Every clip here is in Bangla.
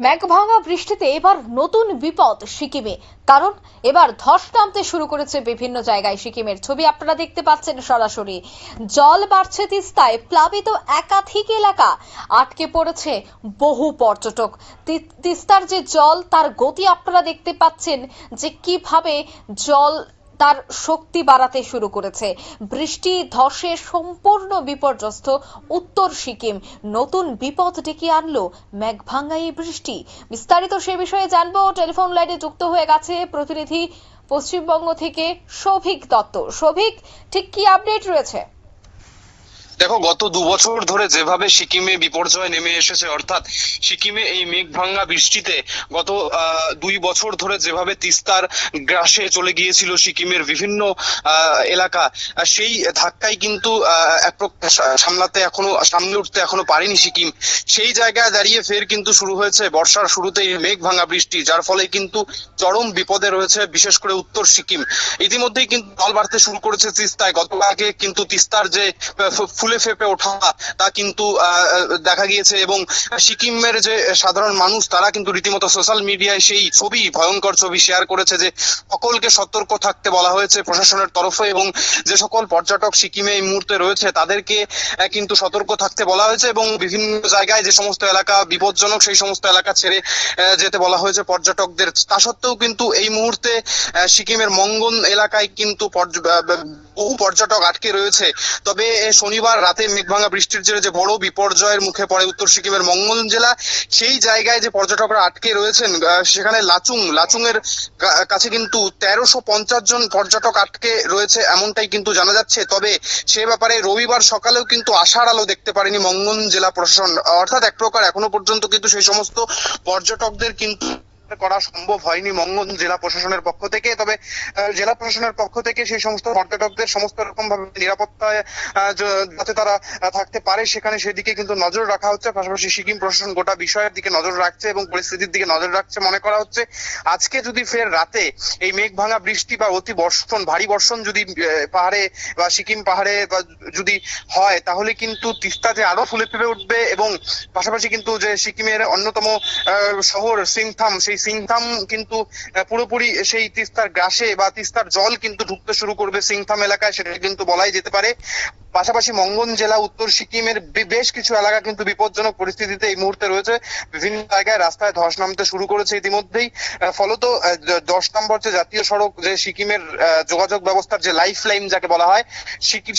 মেঘভাঙা বৃষ্টিতে এবার নতুন বিপদ সিকিমে। কারণ, এবার ধস নামতে শুরু করেছে বিভিন্ন জায়গায় সিকিমের ছবি। আপনারা দেখতে পাচ্ছেন সরাসরি। জল বাড়ছে তিস্তায়, প্লাবিত একাধিক এলাকা। আটকে পড়েছে বহু পর্যটক। তিস্তার যে জল, তার গতি আপনারা দেখতে পাচ্ছেন যে কীভাবে জল তার শক্তি বাড়াতে শুরু করেছে। বৃষ্টি, ধসে সম্পূর্ণ বিপর্যস্ত উত্তর সিকিম। নতুন বিপদ ডেকে আনলো মেঘভাঙ্গা বৃষ্টি। বিস্তারিত সে বিষয়ে জানব। টেলিফোন লাইনে যুক্ত হয়ে গেছে প্রতিনিধি পশ্চিমবঙ্গ থেকে সৌভিক দত্ত। সৌভিক ঠিক কি আপডেট রয়েছে? দেখো, গত দু বছর ধরে যেভাবে সিকিমে বিপর্যয় নেমে এসেছে, অর্থাৎ সিকিমে এই মেঘ ভাঙ্গা বৃষ্টিতে গত দুই বছর ধরে যেভাবে তিস্তার গ্রাসে চলে গিয়েছিল সিকিমের বিভিন্ন এলাকা সেই ধাক্কায় কিন্তু সামলাতে এখনও, সামনে উঠতে এখনও পারেনি সিকিম। সেই জায়গায় দাঁড়িয়ে ফের কিন্তু শুরু হয়েছে বর্ষার শুরুতেই মেঘ ভাঙা বৃষ্টি, যার ফলে কিন্তু চরম বিপদে রয়েছে, বিশেষ করে উত্তর সিকিম। ইতিমধ্যেই কিন্তু জল বাড়তে শুরু করেছে তিস্তায়। গতকালকে কিন্তু তিস্তার যে ফুলে ফেপে ওঠা। তা কিন্তু দেখা গিয়েছে এবং সিকিমের যে সাধারণ মানুষ, তারা কিন্তু রীতিমতো সোশ্যাল মিডিয়ায় সেই ছবি, ভয়ঙ্কর ছবি শেয়ার করেছে যে সকলকে সতর্ক থাকতে বলা হয়েছে প্রশাসনের তরফে এবং যে সকল পর্যটক সিকিমে এই মুহূর্তে রয়েছে, তাদেরকে কিন্তু সতর্ক থাকতে বলা হয়েছে এবং বিভিন্ন জায়গায় যে সমস্ত এলাকা বিপজ্জনক, সেই সমস্ত এলাকা ছেড়ে যেতে বলা হয়েছে পর্যটকদের। তা সত্ত্বেও কিন্তু এই মুহূর্তে সিকিমের মঙ্গন এলাকায় কিন্তু বহু পর্যটক আটকে রয়েছে। তবে শনিবার রাতে মেঘভাঙা বৃষ্টির জেরে যে বড় বিপর্যয়ের মুখে পড়ে উত্তর সিকিমের মঙ্গল জেলা, সেই জায়গায় যে পর্যটকরা আটকে রয়েছেন সেখানে লাচুং লাচুং এর কাছে কিন্তু তেরোশো পঞ্চাশ জন পর্যটক আটকে রয়েছে এমনটাই কিন্তু জানা যাচ্ছে। তবে, সে ব্যাপারে রবিবার সকালেও কিন্তু আশার আলো দেখতে পারেনি মঙ্গল জেলা প্রশাসন। অর্থাৎ এক প্রকার এখনও পর্যন্ত কিন্তু সেই সমস্ত পর্যটকদের কিন্তু করা সম্ভব হয়নি মঙ্গন জেলা প্রশাসনের পক্ষ থেকে। তবে জেলা প্রশাসনের পক্ষ থেকে সেই সমস্ত পর্যটকদের সমস্ত রকম ভাবে নিরাপত্তায় যাতে তারা থাকতে পারে, সেখানে সেদিকে কিন্তু নজর রাখা হচ্ছে। পাশাপাশি সিকিম প্রশাসন গোটা বিষয়ের দিকে নজর রাখছে এবং পরিস্থিতির দিকে নজর রাখছে মনে করা হচ্ছে। আজকে যদি ফের রাতে এই মেঘ ভাঙা বৃষ্টি বা অতি বর্ষণ, ভারী বর্ষণ যদি পাহাড়ে বা সিকিম পাহাড়ে বা যদি হয়, তাহলে কিন্তু তিস্তা যে আরও ফুলে ফেপে উঠবে এবং পাশাপাশি কিন্তু যে সিকিমের অন্যতম শহর সিংথাম, সেই সিংথাম কিন্তু পুরোপুরি সেই তিস্তার গ্রাসে বা তিস্তার জল কিন্তু ঢুকতে শুরু করবে সিংথাম এলাকায়, সেটা কিন্তু বলাই যেতে পারে। পাশাপাশি মঙ্গন জেলা, উত্তর সিকিমের বেশ কিছু এলাকা কিন্তু বিপজ্জনক পরিস্থিতিতে এই মুহূর্তে রয়েছে। বিভিন্ন জায়গায় রাস্তায় ধস নামতে শুরু করেছে ইতিমধ্যেই। ফলত দশ নম্বর যে জাতীয় সড়ক, যে সিকিমের যোগাযোগ ব্যবস্থার যে লাইফ লাইন যাকে বলা হয়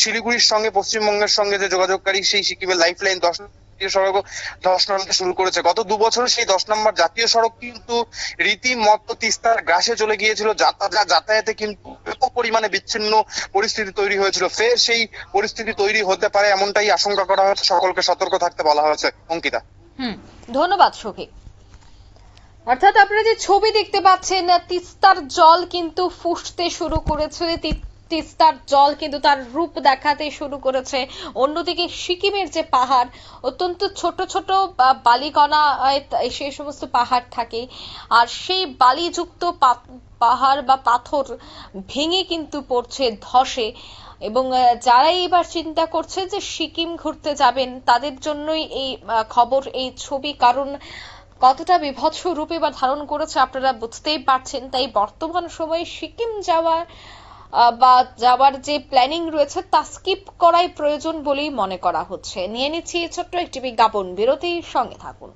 শিলিগুড়ির সঙ্গে, পশ্চিমবঙ্গের সঙ্গে যে যোগাযোগকারী, সেই সিকিমের লাইফ লাইন দশ জাতীয় সড়ক দশ নম্বর শুরু করেছে। গত দু বছরে সেই দশ নম্বর জাতীয় সড়ক কিন্তু রীতিমতো তিস্তার গ্রাসে চলে গিয়েছিল। যাতা- যাতায়াতে কিন্তু ব্যাপক পরিমাণে বিচ্ছিন্ন পরিস্থিতি তৈরি হয়েছিল। ফের সেই পরিস্থিতি তৈরি হতে পারে এমনটাই আশঙ্কা করা হয়েছে সকলকে সতর্ক থাকতে বলা হয়েছে। অঙ্কিতা। হুম, ধন্যবাদ সৌভিক অর্থাৎ আপনারা যে ছবি দেখতে পাচ্ছেন, তিস্তার জল কিন্তু ফুসতে শুরু করেছে। তিস্তার জল কিন্তু তার রূপ দেখাতে শুরু করেছে। অন্যদিকে সিকিমের যে পাহাড়, অত্যন্ত ছোট ছোট বালিকণা সেই সমস্ত পাহাড় থাকে। আর সেই বালিযুক্ত পাহাড় বা পাথর ভেঙে কিন্তু পড়ছে ধসে। এবং যারাই এবার চিন্তা করছে যে সিকিম ঘুরতে যাবেন, তাদের জন্যই এই খবর, এই ছবি। কারণ, কতটা বিভৎস রূপে বা ধারণ করেছে আপনারা বুঝতেই পারছেন। তাই বর্তমান সময়ে সিকিম যাওয়ার বা যাওয়ার যে প্ল্যানিং রয়েছে তা স্কিপ করাই প্রয়োজন বলেই মনে করা হচ্ছে। নিয়ে নিচ্ছি ছোট্ট একটি বিজ্ঞাপন। বিরতির সঙ্গে থাকুন।